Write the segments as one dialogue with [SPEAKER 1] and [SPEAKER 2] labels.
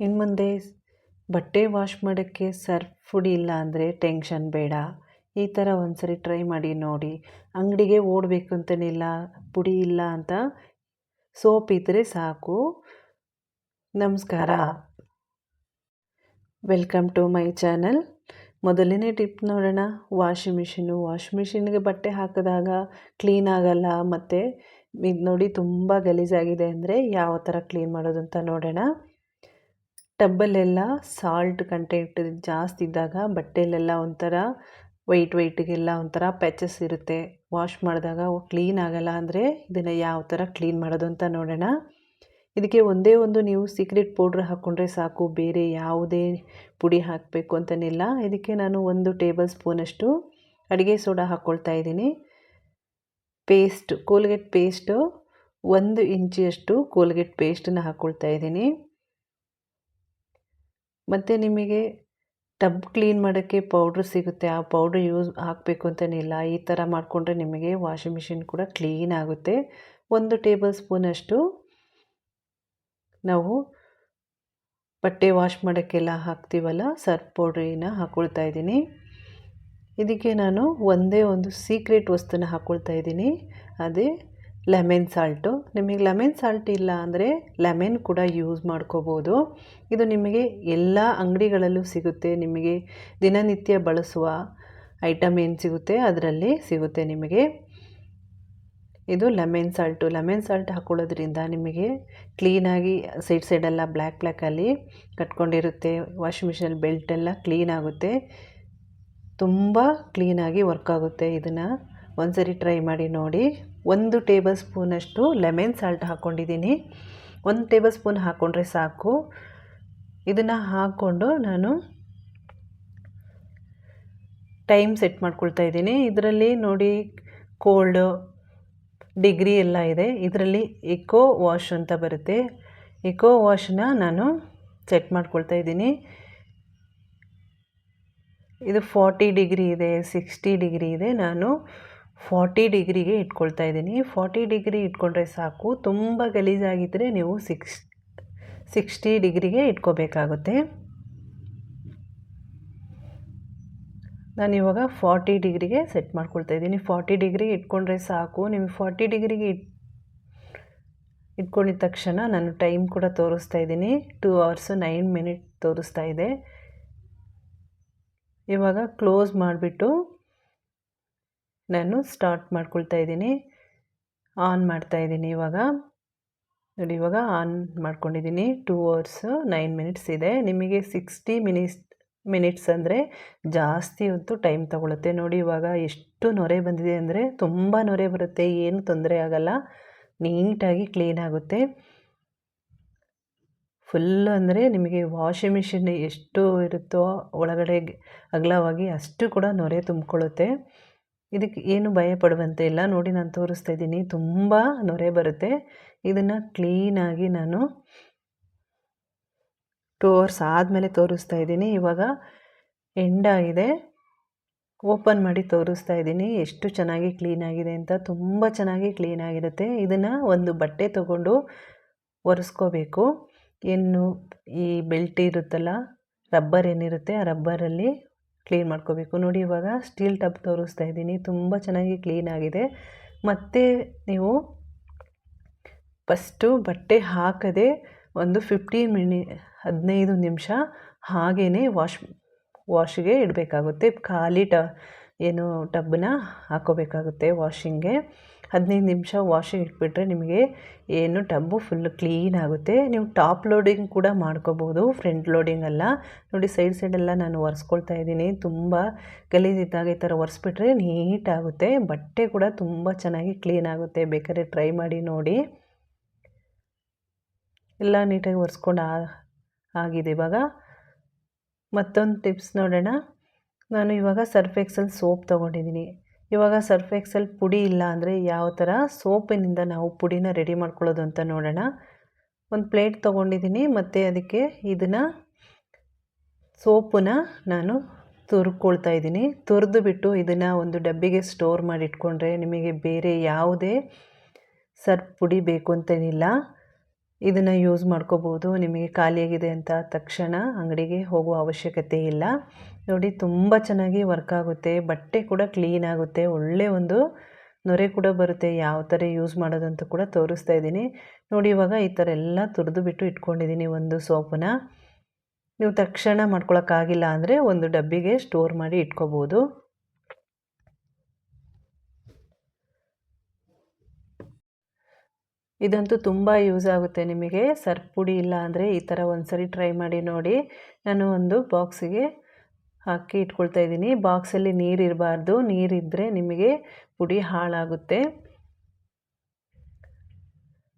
[SPEAKER 1] ಇನ್ನು ಮುಂದೆ ಬಟ್ಟೆ ವಾಶ್ ಮಾಡೋಕ್ಕೆ ಸರ್ಫ್ ಪುಡಿ ಇಲ್ಲ ಅಂದರೆ ಟೆನ್ಷನ್ ಬೇಡ. ಈ ಥರ ಒಂದು ಸರಿ ಟ್ರೈ ಮಾಡಿ ನೋಡಿ. ಅಂಗಡಿಗೆ ಓಡಬೇಕು ಅಂತನಿಲ್ಲ ಪುಡಿ ಇಲ್ಲ ಅಂತ ಸೋಪ್ ಇದ್ದರೆ ಸಾಕು. ನಮಸ್ಕಾರ. Welcome to my channel. ಮೊದಲನೇ ಟಿಪ್ ನೋಡೋಣ. ವಾಷಿಂಗ್ ಮಿಷಿನು ವಾಷಿಂಗ್ ಮಿಷಿನ್ಗೆ ಬಟ್ಟೆ ಹಾಕಿದಾಗ ಕ್ಲೀನ್ ಆಗಲ್ಲ ಮತ್ತು ಇದು ನೋಡಿ ತುಂಬ ಗಲೀಜಾಗಿದೆ ಅಂದರೆ ಯಾವ ಥರ ಕ್ಲೀನ್ ಮಾಡೋದು ಅಂತ ನೋಡೋಣ. ಟಬ್ಬಲ್ಲೆಲ್ಲ ಸಾಲ್ಟ್ ಕಂಟೆಂಟ್ ಜಾಸ್ತಿ ಇದ್ದಾಗ ಬಟ್ಟೆಲೆಲ್ಲ ಒಂಥರ ವೈಟ್ ವೈಟಿಗೆಲ್ಲ ಒಂಥರ ಪ್ಯಾಚಸ್ ಇರುತ್ತೆ. ವಾಶ್ ಮಾಡಿದಾಗ ಕ್ಲೀನ್ ಆಗಲ್ಲ ಅಂದರೆ ಇದನ್ನು ಯಾವ ಥರ ಕ್ಲೀನ್ ಮಾಡೋದು ಅಂತ ನೋಡೋಣ. ಇದಕ್ಕೆ ಒಂದೇ ಒಂದು ನೀವು ಸೀಕ್ರೆಟ್ ಪೌಡ್ರ್ ಹಾಕ್ಕೊಂಡ್ರೆ ಸಾಕು, ಬೇರೆ ಯಾವುದೇ ಪುಡಿ ಹಾಕಬೇಕು ಅಂತನಿಲ್ಲ. ಇದಕ್ಕೆ ನಾನು ಒಂದು ಟೇಬಲ್ ಸ್ಪೂನಷ್ಟು ಅಡುಗೆ ಸೋಡಾ ಹಾಕ್ಕೊಳ್ತಾ ಇದ್ದೀನಿ. ಪೇಸ್ಟ್ ಕೋಲ್ಗೇಟ್ ಪೇಸ್ಟು ಒಂದು ಇಂಚಿಯಷ್ಟು ಕೋಲ್ಗೇಟ್ ಪೇಸ್ಟನ್ನು ಹಾಕ್ಕೊಳ್ತಾ ಇದ್ದೀನಿ. ಮತ್ತು ನಿಮಗೆ ಟಬ್ ಕ್ಲೀನ್ ಮಾಡೋಕ್ಕೆ ಪೌಡ್ರ್ ಸಿಗುತ್ತೆ. ಆ ಪೌಡ್ರ್ ಯೂಸ್ ಹಾಕಬೇಕು ಅಂತನಿಲ್ಲ ಈ ಥರ ಮಾಡಿಕೊಂಡ್ರೆ ನಿಮಗೆ ವಾಷಿಂಗ್ ಮಿಷಿನ್ ಕೂಡ ಕ್ಲೀನ್ ಆಗುತ್ತೆ. ಒಂದು ಟೇಬಲ್ ಸ್ಪೂನಷ್ಟು ನಾವು ಬಟ್ಟೆ ವಾಶ್ ಮಾಡೋಕ್ಕೆಲ್ಲ ಹಾಕ್ತೀವಲ್ಲ? ಸರ್ಫ್ ಪೌಡ್ರಿನ ಹಾಕ್ಕೊಳ್ತಾ ಇದ್ದೀನಿ. ಇದಕ್ಕೆ ನಾನು ಒಂದೇ ಒಂದು ಸೀಕ್ರೆಟ್ ವಸ್ತುನ ಹಾಕ್ಕೊಳ್ತಾ ಇದ್ದೀನಿ. ಅದೇ ಲೆಮನ್ ಸಾಲ್ಟು. ನಿಮಗೆ ಲೆಮನ್ ಸಾಲ್ಟ್ ಇಲ್ಲ ಅಂದರೆ ಲೆಮನ್ ಕೂಡ ಯೂಸ್ ಮಾಡ್ಕೋಬೋದು. ಇದು ನಿಮಗೆ ಎಲ್ಲ ಅಂಗಡಿಗಳಲ್ಲೂ ಸಿಗುತ್ತೆ. ನಿಮಗೆ ದಿನನಿತ್ಯ ಬಳಸುವ ಐಟಮ್ ಏನು ಸಿಗುತ್ತೆ ಅದರಲ್ಲಿ ಸಿಗುತ್ತೆ ನಿಮಗೆ. ಇದು ಲೆಮನ್ ಸಾಲ್ಟು. ಲೆಮನ್ ಸಾಲ್ಟ್ ಹಾಕೊಳ್ಳೋದ್ರಿಂದ ನಿಮಗೆ ಕ್ಲೀನಾಗಿ ಸೈಡ್ ಸೈಡೆಲ್ಲ ಬ್ಲ್ಯಾಕ್ ಬ್ಲ್ಯಾಕಲ್ಲಿ ಕಟ್ಕೊಂಡಿರುತ್ತೆ. ವಾಷಿಂಗ್ ಮಿಷಿನಲ್ಲಿ ಬೆಲ್ಟೆಲ್ಲ ಕ್ಲೀನ್ ಆಗುತ್ತೆ. ತುಂಬ ಕ್ಲೀನಾಗಿ ವರ್ಕ್ ಆಗುತ್ತೆ. ಇದನ್ನು ಒಂದ್ಸರಿ ಟ್ರೈ ಮಾಡಿ ನೋಡಿ. ಒಂದು ಟೇಬಲ್ ಸ್ಪೂನಷ್ಟು ಲೆಮನ್ ಸಾಲ್ಟ್ ಹಾಕ್ಕೊಂಡಿದ್ದೀನಿ. ಒಂದು ಟೇಬಲ್ ಸ್ಪೂನ್ ಹಾಕ್ಕೊಂಡ್ರೆ ಸಾಕು. ಇದನ್ನು ಹಾಕ್ಕೊಂಡು ನಾನು ಟೈಮ್ ಸೆಟ್ ಮಾಡ್ಕೊಳ್ತಾ ಇದ್ದೀನಿ. ಇದರಲ್ಲಿ ನೋಡಿ ಕೋಲ್ಡು ಡಿಗ್ರಿ ಎಲ್ಲ ಇದೆ. ಇದರಲ್ಲಿ ಎಕೋ ವಾಶ್ ಅಂತ ಬರುತ್ತೆ. ಎಕೋ ವಾಶನ್ನ ನಾನು ಸೆಟ್ ಮಾಡ್ಕೊಳ್ತಾ ಇದ್ದೀನಿ. ಇದು ಫಾರ್ಟಿ ಡಿಗ್ರಿ ಇದೆ ಸಿಕ್ಸ್ಟಿ ಡಿಗ್ರಿ ಇದೆ. ನಾನು ಫಾರ್ಟಿ ಡಿಗ್ರಿಗೆ ಇಟ್ಕೊಳ್ತಾ ಇದ್ದೀನಿ. ಫಾರ್ಟಿ ಡಿಗ್ರಿ ಇಟ್ಕೊಂಡ್ರೆ ಸಾಕು. ತುಂಬ ಗಲೀಜಾಗಿದ್ದರೆ ನೀವು ಸಿಕ್ಸ್, ಸಿಕ್ಸ್ಟಿ ಡಿಗ್ರಿಗೆ ಇಟ್ಕೋಬೇಕಾಗುತ್ತೆ. ನಾನಿವಾಗ ಫಾರ್ಟಿ ಡಿಗ್ರಿಗೆ ಸೆಟ್ ಮಾಡ್ಕೊಳ್ತಾ ಇದ್ದೀನಿ. ಫಾರ್ಟಿ ಡಿಗ್ರಿ ಇಟ್ಕೊಂಡ್ರೆ ಸಾಕು. ನಿಮಗೆ ಫಾರ್ಟಿ ಡಿಗ್ರಿಗೆ ಇಟ್, ಇಟ್ಕೊಂಡಿದ ತಕ್ಷಣ ನಾನು ಟೈಮ್ ಕೂಡ ತೋರಿಸ್ತಾ ಇದ್ದೀನಿ. ಟೂ ಅವರ್ಸು, ನೈನ್ ಮಿನಿಟ್ ತೋರಿಸ್ತಾ ಇದೆ. ಇವಾಗ ಕ್ಲೋಸ್ ಮಾಡಿಬಿಟ್ಟು ನಾನು ಸ್ಟಾರ್ಟ್ ಮಾಡ್ಕೊಳ್ತಾ ಇದ್ದೀನಿ. ಆನ್ ಮಾಡ್ತಾ ಇದ್ದೀನಿ ಇವಾಗ. ನೋಡಿ, ಇವಾಗ ಆನ್ ಮಾಡ್ಕೊಂಡಿದ್ದೀನಿ. ಟೂ ಅವರ್ಸು ನೈನ್ ಮಿನಿಟ್ಸ್ ಇದೆ. ನಿಮಗೆ ಸಿಕ್ಸ್ಟಿ ಮಿನಿಟ್ಸ್ ಮಿನಿಟ್ಸ್ ಅಂದರೆ ಜಾಸ್ತಿ ಹೊತ್ತು ಟೈಮ್ ತಗೊಳುತ್ತೆ. ನೋಡಿ, ಇವಾಗ ಎಷ್ಟು ನೊರೆ ಬಂದಿದೆ ಅಂದರೆ ತುಂಬ ನೊರೆ ಬರುತ್ತೆ. ಏನು ತೊಂದರೆ ಆಗಲ್ಲ. ನೀಟಾಗಿ ಕ್ಲೀನ್ ಆಗುತ್ತೆ. ಫುಲ್ಲು ಅಂದರೆ ನಿಮಗೆ ವಾಷಿಂಗ್ ಮಿಷಿನ್ ಎಷ್ಟು ಇರುತ್ತೋ, ಒಳಗಡೆ ಅಗಲವಾಗಿ ಅಷ್ಟು ಕೂಡ ನೊರೆ ತುಂಬಿಕೊಳ್ಳುತ್ತೆ ಇದಕ್ಕೆ ಏನು ಭಯ ಪಡುವಂತೆ ಇಲ್ಲ. ನೋಡಿ ನಾನು ತೋರಿಸ್ತಾ ಇದ್ದೀನಿ. ತುಂಬ ನೊರೆ ಬರುತ್ತೆ. ಇದನ್ನು ಕ್ಲೀನಾಗಿ ನಾನು ಟೂ ಅವರ್ಸ್ ಆದಮೇಲೆ ತೋರಿಸ್ತಾ ಇದ್ದೀನಿ. ಇವಾಗ ಎಂಡಾಗಿದೆ ಓಪನ್ ಮಾಡಿ ತೋರಿಸ್ತಾ ಇದ್ದೀನಿ. ಎಷ್ಟು ಚೆನ್ನಾಗಿ ಕ್ಲೀನಾಗಿದೆ ಅಂತ. ತುಂಬ ಚೆನ್ನಾಗಿ ಕ್ಲೀನಾಗಿರುತ್ತೆ ಇದನ್ನು ಒಂದು ಬಟ್ಟೆ ತಗೊಂಡು ಒರೆಸ್ಕೋಬೇಕು. ಏನು ಈ ಬೆಲ್ಟ್ ಇರುತ್ತಲ್ಲ ರಬ್ಬರ್ ಏನಿರುತ್ತೆ ಆ ರಬ್ಬರಲ್ಲಿ ಕ್ಲೀನ್ ಮಾಡ್ಕೋಬೇಕು. ನೋಡಿ, ಇವಾಗ ಸ್ಟೀಲ್ ಟಬ್ ತೋರಿಸ್ತಾ ಇದ್ದೀನಿ. ತುಂಬ ಚೆನ್ನಾಗಿ ಕ್ಲೀನ್ ಆಗಿದೆ. ಮತ್ತು ನೀವು ಫಸ್ಟು ಬಟ್ಟೆ ಹಾಕದೆ ಒಂದು ಫಿಫ್ಟೀನ್ ಮಿನಿ, ಹದಿನೈದು ನಿಮಿಷ ಹಾಗೇ ವಾಶ್, ವಾಶ್ಗೆ ಇಡಬೇಕಾಗುತ್ತೆ. ಖಾಲಿ ಟ, ಏನು ಟಬ್ಬನ್ನ ಹಾಕೋಬೇಕಾಗುತ್ತೆ ವಾಷಿಂಗ್ಗೆ. ಹದಿನೈದು ನಿಮಿಷ ವಾಷಿಂಗ್ ಇಟ್ಬಿಟ್ರೆ ನಿಮಗೆ ಏನು ಟಬ್ಬು ಫುಲ್ ಕ್ಲೀನ್ ಆಗುತ್ತೆ. ನೀವು ಟಾಪ್ ಲೋಡಿಂಗ್ ಕೂಡ ಮಾಡ್ಕೋಬೋದು ಫ್ರಂಟ್ ಲೋಡಿಂಗ್ ಅಲ್ಲ. ನೋಡಿ ಸೈಡ್ ಸೈಡೆಲ್ಲ ನಾನು ಒರೆಸ್ಕೊಳ್ತಾ ಇದ್ದೀನಿ. ತುಂಬ ಗಲೀಜಿದ್ದಾಗ ಈ ಥರ ಒರೆಸ್ಬಿಟ್ರೆ ನೀಟಾಗುತ್ತೆ ಬಟ್ಟೆ ಕೂಡ ತುಂಬ ಚೆನ್ನಾಗಿ ಕ್ಲೀನ್ ಆಗುತ್ತೆ. ಬೇಕಾದ್ರೆ ಟ್ರೈ ಮಾಡಿ ನೋಡಿ. ಎಲ್ಲ ನೀಟಾಗಿ ಒರೆಸ್ಕೊಂಡು ಆಗಿದೆ ಇವಾಗ. ಮತ್ತೊಂದು ಟಿಪ್ಸ್ ನೋಡೋಣ. ನಾನು ಇವಾಗ ಸರ್ಫ್ ಎಕ್ಸೆಲ್ ಸೋಪ್ ತೊಗೊಂಡಿದ್ದೀನಿ. ಇವಾಗ ಸರ್ಫ್ ಎಕ್ಸೆಲ್ ಪುಡಿ ಇಲ್ಲ ಅಂದರೆ ಯಾವ ಥರ ಸೋಪಿನಿಂದ ನಾವು ಪುಡಿನ ರೆಡಿ ಮಾಡ್ಕೊಳ್ಳೋದು ಅಂತ ನೋಡೋಣ. ಒಂದು ಪ್ಲೇಟ್ ತೊಗೊಂಡಿದ್ದೀನಿ ಮತ್ತು ಅದಕ್ಕೆ ಇದನ್ನು ಸೋಪನ್ನ ನಾನು ತುರ್ಕೊಳ್ತಾ ಇದ್ದೀನಿ ತುರಿದು ಬಿಟ್ಟು ಇದನ್ನು ಒಂದು ಡಬ್ಬಿಗೆ ಸ್ಟೋರ್ ಮಾಡಿ ಇಟ್ಕೊಂಡ್ರೆ ನಿಮಗೆ ಬೇರೆ ಯಾವುದೇ ಸರ್ಫ್ ಪುಡಿ ಬೇಕು ಅಂತೇನಿಲ್ಲ. ಇದನ್ನು ಯೂಸ್ ಮಾಡ್ಕೋಬೋದು ನಿಮಗೆ ಖಾಲಿಯಾಗಿದೆ ಅಂತ ತಕ್ಷಣ ಅಂಗಡಿಗೆ ಹೋಗುವ ಅವಶ್ಯಕತೆ ಇಲ್ಲ. ನೋಡಿ, ತುಂಬ ಚೆನ್ನಾಗಿ ವರ್ಕ್ ಆಗುತ್ತೆ. ಬಟ್ಟೆ ಕೂಡ ಕ್ಲೀನ್ ಆಗುತ್ತೆ. ಒಳ್ಳೆ ಒಂದು ನೊರೆ ಕೂಡ ಬರುತ್ತೆ. ಯಾವ ಥರ ಯೂಸ್ ಮಾಡೋದಂತ ಕೂಡ ತೋರಿಸ್ತಾ ಇದ್ದೀನಿ. ನೋಡಿ, ಇವಾಗ ಈ ಥರ ಎಲ್ಲ ತುರಿದು ಬಿಟ್ಟು ಇಟ್ಕೊಂಡಿದ್ದೀನಿ ಒಂದು ಸೋಪನ್ನ. ನೀವು ತಕ್ಷಣ ಮಾಡ್ಕೊಳಕ್ಕಾಗಿಲ್ಲ ಅಂದರೆ ಒಂದು ಡಬ್ಬಿಗೆ ಸ್ಟೋರ್ ಮಾಡಿ ಇಟ್ಕೋಬೋದು ಇದಂತೂ ತುಂಬ ಯೂಸ್ ಆಗುತ್ತೆ ನಿಮಗೆ. ಸರ್ಪ್ ಪುಡಿ ಇಲ್ಲ ಅಂದರೆ ಈ ಥರ ಒಂದು ಸರಿ ಟ್ರೈ ಮಾಡಿ ನೋಡಿ. ನಾನು ಒಂದು ಬಾಕ್ಸಿಗೆ ಹಾಕಿ ಇಟ್ಕೊಳ್ತಾ ಇದ್ದೀನಿ. ಬಾಕ್ಸಲ್ಲಿ ನೀರು ಇರಬಾರ್ದು. ನೀರಿದ್ದರೆ ನಿಮಗೆ ಪುಡಿ ಹಾಳಾಗುತ್ತೆ.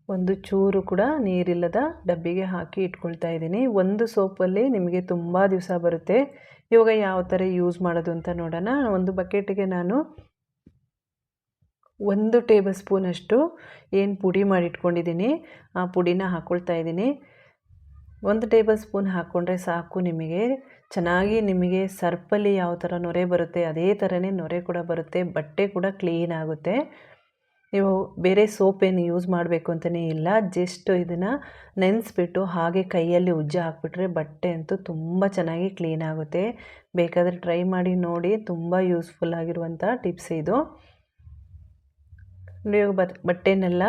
[SPEAKER 1] ಒಂದು ಚೂರು ಕೂಡ ನೀರಿಲ್ಲದ ಡಬ್ಬಿಗೆ ಹಾಕಿ ಇಟ್ಕೊಳ್ತಾ ಇದ್ದೀನಿ. ಒಂದು ಸೋಪಲ್ಲಿ ನಿಮಗೆ ತುಂಬ ದಿವಸ ಬರುತ್ತೆ. ಇವಾಗ ಯಾವ ಥರ ಯೂಸ್ ಮಾಡೋದು ಅಂತ ನೋಡೋಣ. ಒಂದು ಬಕೆಟಿಗೆ ನಾನು ಒಂದು ಟೇಬಲ್ ಸ್ಪೂನಷ್ಟು ಏನು ಪುಡಿ ಮಾಡಿಟ್ಕೊಂಡಿದ್ದೀನಿ. ಆ ಪುಡಿನ ಹಾಕ್ಕೊಳ್ತಾ ಇದ್ದೀನಿ. ಒಂದು ಟೇಬಲ್ ಸ್ಪೂನ್ ಹಾಕ್ಕೊಂಡ್ರೆ ಸಾಕು ನಿಮಗೆ. ಚೆನ್ನಾಗಿ ನಿಮಗೆ ಸರ್ಪಲ್ಲಿ ಯಾವ ಥರ ನೊರೆ ಬರುತ್ತೆ, ಅದೇ ಥರನೇ ನೊರೆ ಕೂಡ ಬರುತ್ತೆ, ಬಟ್ಟೆ ಕೂಡ ಕ್ಲೀನ್ ಆಗುತ್ತೆ. ನೀವು ಬೇರೆ ಸೋಪ್ ಏನು ಯೂಸ್ ಮಾಡಬೇಕು ಅಂತಲೇ ಇಲ್ಲ, ಜಸ್ಟ್ ಇದನ್ನು ನೆನೆಸ್ಬಿಟ್ಟು ಹಾಗೆ ಕೈಯಲ್ಲಿ ಉಜ್ಜ ಹಾಕ್ಬಿಟ್ರೆ ಬಟ್ಟೆ ಅಂತೂ ತುಂಬ ಚೆನ್ನಾಗಿ ಕ್ಲೀನ್ ಆಗುತ್ತೆ. ಬೇಕಾದರೆ ಟ್ರೈ ಮಾಡಿ ನೋಡಿ, ತುಂಬ ಯೂಸ್ಫುಲ್ ಆಗಿರುವಂಥ ಟಿಪ್ಸ್ ಇದು. ಬಟ್ ಬಟ್ಟೆನೆಲ್ಲ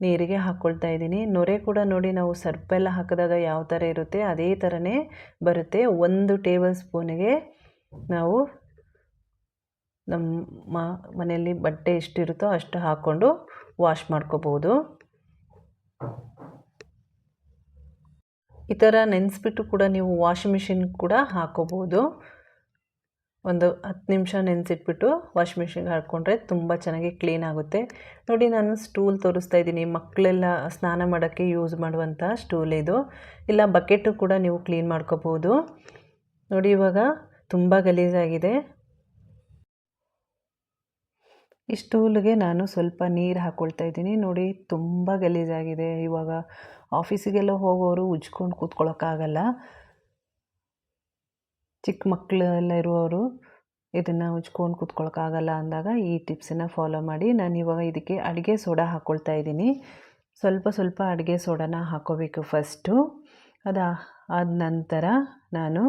[SPEAKER 1] ನೀರಿಗೆ ಹಾಕ್ಕೊಳ್ತಾ ಇದ್ದೀನಿ. ನೊರೆ ಕೂಡ ನೋಡಿ, ನಾವು ಸರ್ಪೆಲ್ಲ ಹಾಕಿದಾಗ ಯಾವ ಥರ ಇರುತ್ತೆ, ಅದೇ ಥರನೇ ಬರುತ್ತೆ. ಒಂದು ಟೇಬಲ್ ಸ್ಪೂನಿಗೆ ನಾವು ನಮ್ಮ ಮನೆಯಲ್ಲಿ ಬಟ್ಟೆ ಎಷ್ಟಿರುತ್ತೋ ಅಷ್ಟು ಹಾಕ್ಕೊಂಡು ವಾಶ್ ಮಾಡ್ಕೋಬೋದು. ಈ ಥರ ನೆನೆಸ್ಬಿಟ್ಟು ಕೂಡ ನೀವು ವಾಷಿಂಗ್ ಮಿಷಿನ್ ಕೂಡ ಹಾಕೋಬೋದು. ಒಂದು ಹತ್ತು ನಿಮಿಷ ನೆನೆಸಿಟ್ಬಿಟ್ಟು ವಾಷ್ ಮಿಷಿನ್ಗೆ ಹಾಕ್ಕೊಂಡ್ರೆ ತುಂಬ ಚೆನ್ನಾಗಿ ಕ್ಲೀನ್ ಆಗುತ್ತೆ. ನೋಡಿ ನಾನು ಸ್ಟೂಲ್ ತೋರಿಸ್ತಾ ಇದ್ದೀನಿ. ಮಕ್ಕಳೆಲ್ಲ ಸ್ನಾನ ಮಾಡೋಕ್ಕೆ ಯೂಸ್ ಮಾಡುವಂಥ ಸ್ಟೂಲ್ ಇದು. ಇಲ್ಲ, ಬಕೆಟು ಕೂಡ ನೀವು ಕ್ಲೀನ್ ಮಾಡ್ಕೋಬೋದು. ನೋಡಿ, ಇವಾಗ ತುಂಬ ಗಲೀಜಾಗಿದೆ. ಈ ಸ್ಟೂಲ್ಗೆ ನಾನು ಸ್ವಲ್ಪ ನೀರು ಹಾಕ್ಕೊಳ್ತಾ ಇದ್ದೀನಿ. ನೋಡಿ, ತುಂಬ ಗಲೀಜಾಗಿದೆ. ಇವಾಗ ಆಫೀಸಿಗೆಲ್ಲ ಹೋಗೋರು ಉಜ್ಕೊಂಡು ಕೂತ್ಕೊಳ್ಳೋಕ್ಕಾಗಲ್ಲ ಚಿಕ್ಕ ಮಕ್ಕಳೆಲ್ಲ ಇರುವವರು ಇದನ್ನು ಉಜ್ಕೊಂಡು ಕೂತ್ಕೊಳ್ಳೋಕ್ಕಾಗಲ್ಲ ಅಂದಾಗ ಈ ಟಿಪ್ಸನ್ನು ಫಾಲೋ ಮಾಡಿ. ನಾನು ಇವಾಗ ಇದಕ್ಕೆ ಅಡುಗೆ ಸೋಡಾ ಹಾಕ್ಕೊಳ್ತಾ ಇದ್ದೀನಿ. ಸ್ವಲ್ಪ ಸ್ವಲ್ಪ ಅಡುಗೆ ಸೋಡಾನ ಹಾಕೋಬೇಕು ಫಸ್ಟು. ಅದು ಆದ ನಂತರ ನಾನು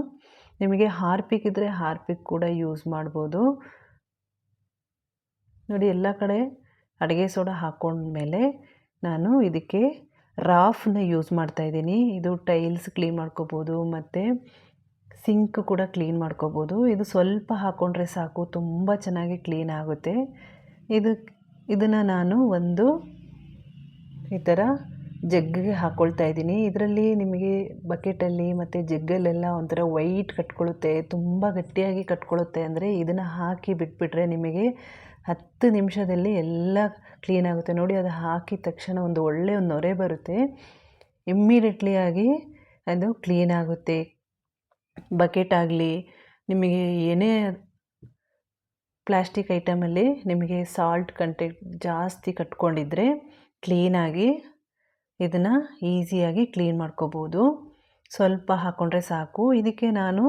[SPEAKER 1] ನಿಮಗೆ ಹಾರ್ಪಿಕ್ ಇದ್ದರೆ ಹಾರ್ಪಿಕ್ ಕೂಡ ಯೂಸ್ ಮಾಡ್ಬೋದು. ನೋಡಿ ಎಲ್ಲ ಕಡೆ ಅಡುಗೆ ಸೋಡಾ ಹಾಕ್ಕೊಂಡ್ಮೇಲೆ ನಾನು ಇದಕ್ಕೆ ರಾಫ್ನ ಯೂಸ್ ಮಾಡ್ತಾಯಿದ್ದೀನಿ ಇದು ಟೈಲ್ಸ್ ಕ್ಲೀನ್ ಮಾಡ್ಕೋಬೋದು ಮತ್ತು ಸಿಂಕ್ ಕೂಡ ಕ್ಲೀನ್ ಮಾಡ್ಕೋಬೋದು. ಇದು ಸ್ವಲ್ಪ ಹಾಕ್ಕೊಂಡ್ರೆ ಸಾಕು, ತುಂಬ ಚೆನ್ನಾಗಿ ಕ್ಲೀನ್ ಆಗುತ್ತೆ. ಇದು, ಇದನ್ನು ನಾನು ಒಂದು ಈ ಥರ ಜಗ್ಗಿಗೆ ಹಾಕ್ಕೊಳ್ತಾ ಇದ್ದೀನಿ. ಇದರಲ್ಲಿ ನಿಮಗೆ ಬಕೆಟಲ್ಲಿ ಮತ್ತು ಜಗ್ಗಲ್ಲೆಲ್ಲ ಒಂಥರ ವೈಟ್ ಕಟ್ಕೊಳ್ಳುತ್ತೆ, ತುಂಬ ಗಟ್ಟಿಯಾಗಿ ಕಟ್ಕೊಳ್ಳುತ್ತೆ ಅಂದರೆ ಇದನ್ನು ಹಾಕಿ ಬಿಟ್ಬಿಟ್ರೆ ನಿಮಗೆ ಹತ್ತು ನಿಮಿಷದಲ್ಲಿ ಎಲ್ಲ ಕ್ಲೀನ್ ಆಗುತ್ತೆ. ನೋಡಿ, ಅದು ಹಾಕಿದ ತಕ್ಷಣ ಒಂದು ಒಳ್ಳೆಯ ಒಂದು ನೊರೆ ಬರುತ್ತೆ. ಇಮ್ಮಿಡಿಯೇಟ್ಲಿ ಆಗಿ ಅದು ಕ್ಲೀನ್ ಆಗುತ್ತೆ. ಬಕೆಟ್ ಆಗಲಿ, ನಿಮಗೆ ಏನೇ ಪ್ಲಾಸ್ಟಿಕ್ ಐಟಮಲ್ಲಿ ನಿಮಗೆ ಸಾಲ್ಟ್ ಕಂಟೆಂಟ್ ಜಾಸ್ತಿ ಕಟ್ಕೊಂಡಿದ್ರೆ ಕ್ಲೀನಾಗಿ ಇದನ್ನು ಈಸಿಯಾಗಿ ಕ್ಲೀನ್ ಮಾಡ್ಕೋಬೋದು. ಸ್ವಲ್ಪ ಹಾಕ್ಕೊಂಡ್ರೆ ಸಾಕು. ಇದಕ್ಕೆ ನಾನು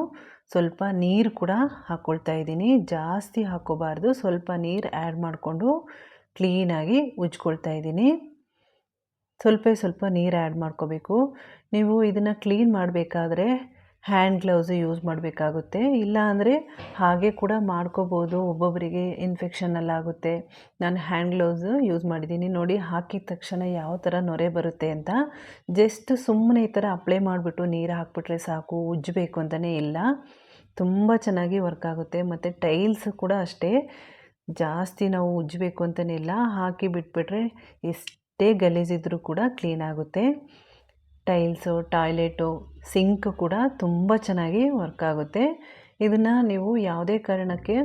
[SPEAKER 1] ಸ್ವಲ್ಪ ನೀರು ಕೂಡ ಹಾಕ್ಕೊಳ್ತಾ ಇದ್ದೀನಿ. ಜಾಸ್ತಿ ಹಾಕ್ಕೋಬಾರ್ದು ಸ್ವಲ್ಪ ನೀರು ಆ್ಯಡ್ ಮಾಡಿಕೊಂಡು ಕ್ಲೀನಾಗಿ ಉಜ್ಕೊಳ್ತಾ ಇದ್ದೀನಿ. ಸ್ವಲ್ಪ ಸ್ವಲ್ಪ ನೀರು ಆ್ಯಡ್ ಮಾಡ್ಕೋಬೇಕು. ನೀವು ಇದನ್ನು ಕ್ಲೀನ್ ಮಾಡಬೇಕಾದ್ರೆ ಹ್ಯಾಂಡ್ ಗ್ಲೌಸು ಯೂಸ್ ಮಾಡಬೇಕಾಗುತ್ತೆ. ಇಲ್ಲ ಅಂದರೆ ಹಾಗೆ ಕೂಡ ಮಾಡ್ಕೋಬೋದು. ಒಬ್ಬೊಬ್ಬರಿಗೆ ಇನ್ಫೆಕ್ಷನ್ ಆಗುತ್ತೆ. ನಾನು ಹ್ಯಾಂಡ್ ಗ್ಲೌಸು ಯೂಸ್ ಮಾಡಿದ್ದೀನಿ. ನೋಡಿ, ಹಾಕಿದ ತಕ್ಷಣ ಯಾವ ಥರ ನೊರೆ ಬರುತ್ತೆ ಅಂತ. ಜಸ್ಟ್ ಸುಮ್ಮನೆ ಈ ಥರ ಅಪ್ಲೈ ಮಾಡಿಬಿಟ್ಟು ನೀರು ಹಾಕ್ಬಿಟ್ರೆ ಸಾಕು, ಉಜ್ಜಬೇಕು ಅಂತಲೇ ಇಲ್ಲ. ತುಂಬ ಚೆನ್ನಾಗಿ ವರ್ಕ್ ಆಗುತ್ತೆ. ಮತ್ತು ಟೈಲ್ಸ್ ಕೂಡ ಅಷ್ಟೇ. ಜಾಸ್ತಿ ನಾವು ಉಜ್ಜಬೇಕು ಅಂತಲೇ ಇಲ್ಲ. ಹಾಕಿ ಬಿಟ್ಬಿಟ್ರೆ ಎಷ್ಟೇ ಗಲೀಜಿದ್ರೂ ಕೂಡ ಕ್ಲೀನ್ ಆಗುತ್ತೆ. ಟೈಲ್ಸು, ಟಾಯ್ಲೆಟು, ಸಿಂಕ್ ಕೂಡ ತುಂಬ ಚೆನ್ನಾಗಿ ವರ್ಕ್ ಆಗುತ್ತೆ. ಇದನ್ನು ನೀವು ಯಾವುದೇ ಕಾರಣಕ್ಕೆ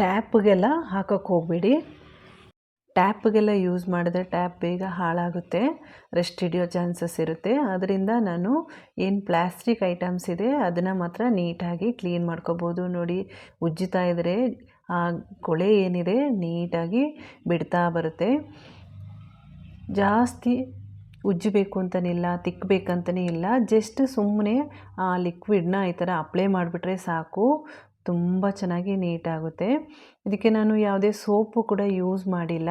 [SPEAKER 1] ಟ್ಯಾಪ್ಗೆಲ್ಲ ಹಾಕೋಕ್ಕೆ ಹೋಗಬೇಡಿ. ಟ್ಯಾಪ್ಗೆಲ್ಲ ಯೂಸ್ ಮಾಡಿದ್ರೆ ಟ್ಯಾಪ್ ಬೇಗ ಹಾಳಾಗುತ್ತೆ, ರೆಸ್ಟ್ ಹಿಡಿಯೋ ಚಾನ್ಸಸ್ ಇರುತ್ತೆ. ಅದರಿಂದ ನಾನು ಏನು ಪ್ಲಾಸ್ಟಿಕ್ ಐಟಮ್ಸ್ ಇದೆ, ಅದನ್ನು ಮಾತ್ರ ನೀಟಾಗಿ ಕ್ಲೀನ್ ಮಾಡ್ಕೋಬೋದು. ನೋಡಿ, ಉಜ್ಜುತ್ತಾ ಇದ್ದರೆ ಆ ಕೊಳೆ ಏನಿದೆ, ನೀಟಾಗಿ ಬಿಡ್ತಾ ಬರುತ್ತೆ. ಜಾಸ್ತಿ ಉಜ್ಜಬೇಕು ಅಂತನಿಲ್ಲ ತಿಕ್ಕಬೇಕಂತನೇ ಇಲ್ಲ. ಜಸ್ಟ್ ಸುಮ್ಮನೆ ಆ ಲಿಕ್ವಿಡ್ನ ಈ ಥರ ಅಪ್ಲೈ ಮಾಡಿಬಿಟ್ರೆ ಸಾಕು. ತುಂಬ ಚೆನ್ನಾಗಿ ನೀಟಾಗುತ್ತೆ ಇದಕ್ಕೆ ನಾನು ಯಾವುದೇ ಸೋಪು ಕೂಡ ಯೂಸ್ ಮಾಡಿಲ್ಲ.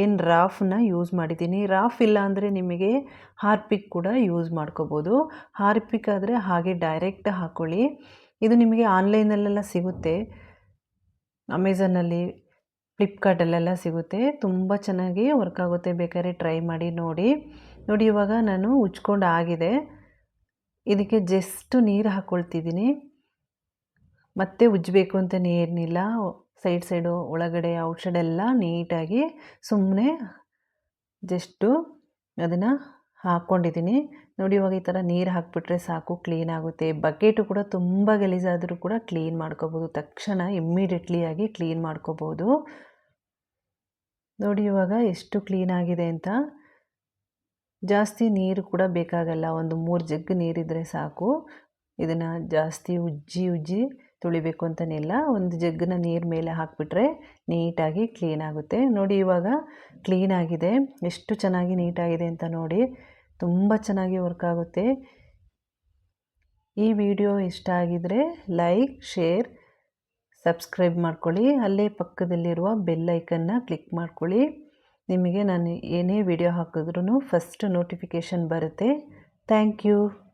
[SPEAKER 1] ಏನು ರಾಫ್ನ ಯೂಸ್ ಮಾಡಿದ್ದೀನಿ. ರಾಫ್ ಇಲ್ಲ ಅಂದರೆ ನಿಮಗೆ ಹಾರ್ಪಿಕ್ ಕೂಡ ಯೂಸ್ ಮಾಡ್ಕೋಬೋದು. ಹಾರ್ಪಿಕ್ ಆದರೆ ಹಾಗೆ ಡೈರೆಕ್ಟ್ ಹಾಕ್ಕೊಳ್ಳಿ ಇದು ನಿಮಗೆ ಆನ್ಲೈನಲ್ಲೆಲ್ಲ ಸಿಗುತ್ತೆ. ಅಮೆಝಾನಲ್ಲಿ ಫ್ಲಿಪ್ಕಾರ್ಟಲ್ಲೆಲ್ಲ ಸಿಗುತ್ತೆ. ತುಂಬ ಚೆನ್ನಾಗಿ ವರ್ಕ್ ಆಗುತ್ತೆ. ಬೇಕಾದ್ರೆ ಟ್ರೈ ಮಾಡಿ ನೋಡಿ. ನೋಡಿ, ಇವಾಗ ನಾನು ಉಜ್ಕೊಂಡು ಆಗಿದೆ. ಇದಕ್ಕೆ ಜಸ್ಟ್ ನೀರು ಹಾಕ್ಕೊಳ್ತಿದ್ದೀನಿ ಮತ್ತೆ ಉಜ್ಜಬೇಕು ಅಂತ ಏನಿಲ್ಲ ಸೈಡ್ ಸೈಡು, ಒಳಗಡೆ ಎಲ್ಲ ನೀಟಾಗಿ ಸುಮ್ಮನೆ ಜಸ್ಟು ಅದನ್ನು ಹಾಕ್ಕೊಂಡಿದ್ದೀನಿ ನೋಡಿ, ಇವಾಗ ಈ ಥರ ನೀರು ಹಾಕಿಬಿಟ್ರೆ ಸಾಕು ಕ್ಲೀನ್ ಆಗುತ್ತೆ. ಬಕೆಟು ಕೂಡ ತುಂಬ ಗಲೀಜಾದರೂ ಕೂಡ ಕ್ಲೀನ್ ಮಾಡ್ಕೋಬೋದು. ತಕ್ಷಣ ಇಮ್ಮಿಡಿಯೇಟ್ಲಿಯಾಗಿ ಕ್ಲೀನ್ ಮಾಡ್ಕೋಬೋದು. ನೋಡಿ, ಇವಾಗ ಎಷ್ಟು ಕ್ಲೀನ್ ಆಗಿದೆ ಅಂತ. ಜಾಸ್ತಿ ನೀರು ಕೂಡ ಬೇಕಾಗಲ್ಲ. ಒಂದು ಮೂರು ಜಗ್ ನೀರಿದ್ದರೆ ಸಾಕು. ಇದನ್ನು ಜಾಸ್ತಿ ಉಜ್ಜಿ ಉಜ್ಜಿ ತುಳಿಬೇಕು ಅಂತನಿಲ್ಲ ಒಂದು ಜಗ್ಗನ್ನ ನೀರು ಮೇಲೆ ಹಾಕಿಬಿಟ್ರೆ ನೀಟಾಗಿ ಕ್ಲೀನ್ ಆಗುತ್ತೆ. ನೋಡಿ ಇವಾಗ ಕ್ಲೀನ್ ಆಗಿದೆ. ಎಷ್ಟು ಚೆನ್ನಾಗಿ ನೀಟಾಗಿದೆ ಅಂತ ನೋಡಿ ತುಂಬ ಚೆನ್ನಾಗಿ ವರ್ಕ್ ಆಗುತ್ತೆ. ಈ ವಿಡಿಯೋ ಇಷ್ಟ ಆಗಿದರೆ ಲೈಕ್, ಶೇರ್, ಸಬ್ಸ್ಕ್ರೈಬ್ ಮಾಡ್ಕೊಳ್ಳಿ. ಅಲ್ಲೇ ಪಕ್ಕದಲ್ಲಿರುವ ಬೆಲ್ ಐಕನ್ನ ಕ್ಲಿಕ್ ಮಾಡ್ಕೊಳ್ಳಿ. ನಿಮಗೆ ನಾನು ಏನೇ ವಿಡಿಯೋ ಹಾಕಿದ್ರೂ ಫಸ್ಟ್ ನೋಟಿಫಿಕೇಷನ್ ಬರುತ್ತೆ. Thank you